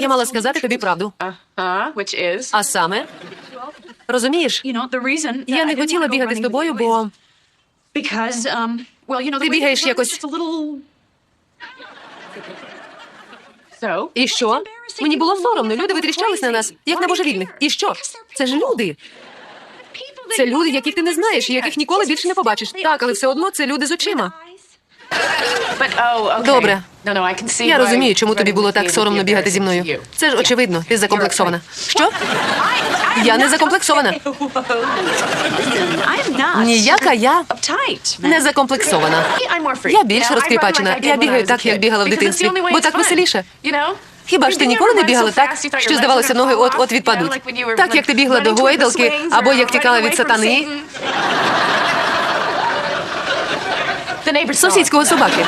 Я мала сказати тобі правду. Uh-huh, А саме, розумієш, я не хотіла бігати з тобою, бо um, Ти бігаєш якось- і що? Мені було соромно. Люди витріщались на нас, як на божевільних. І що? Це ж люди. Це люди, яких ти не знаєш, і яких ніколи більше не побачиш. Так, але все одно це люди з очима. Oh. Добре. Я розумію, чому тобі було так соромно бігати зі мною. Це ж очевидно, ти закомплексована. Що? Я не закомплексована. Ніяка я не закомплексована. Я більш розкріпачена. Я бігаю так, як бігала в дитинстві, бо так веселіше. Хіба ж ти ніколи не бігала так, що здавалося, ноги от-от відпадуть? Так, як ти бігла до гойдалки, або як тікала від сатани, сусідського собаки.